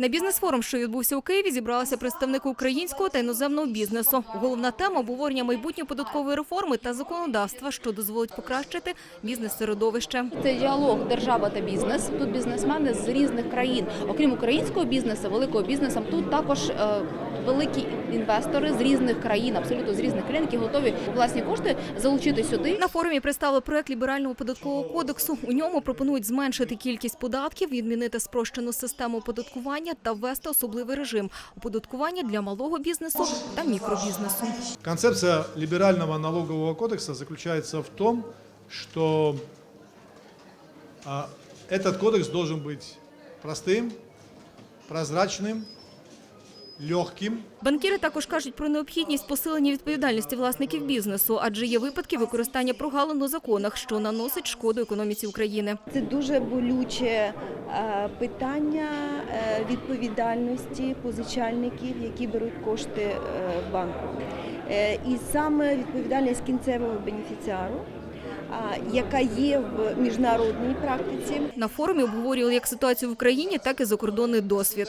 На бізнес-форум, що відбувся у Києві, зібралися представники українського та іноземного бізнесу. Головна тема обговорення майбутньої податкової реформи та законодавства, що дозволить покращити бізнес-середовище. Це діалог держава та бізнес. Тут бізнесмени з різних країн, окрім українського бізнесу, великого бізнесу, тут також е, великі інвестори з різних країн, абсолютно з різних країн, які готові власні кошти залучити сюди. На форумі представили проект ліберального податкового кодексу. У ньому пропонують зменшити кількість податків, відмінити спрощену систему оподаткування та ввести особливий режим оподаткування для малого бізнесу та мікробізнесу. Концепция либерального налогового кодекса заключается в том, что а, этот кодекс должен быть простым, прозрачным, легким, Банкіри також кажуть про необхідність посилення відповідальності власників бізнесу, адже є випадки використання прогалин у законах, що наносить шкоду економіці України. Це дуже болюче е, питання е, відповідальності позичальників, які беруть кошти е, в банку. І саме відповідальність кінцевого бенефіціару, яка є в міжнародній практиці. На форумі обговорювали як ситуацію в Україні, так і закордонний досвід.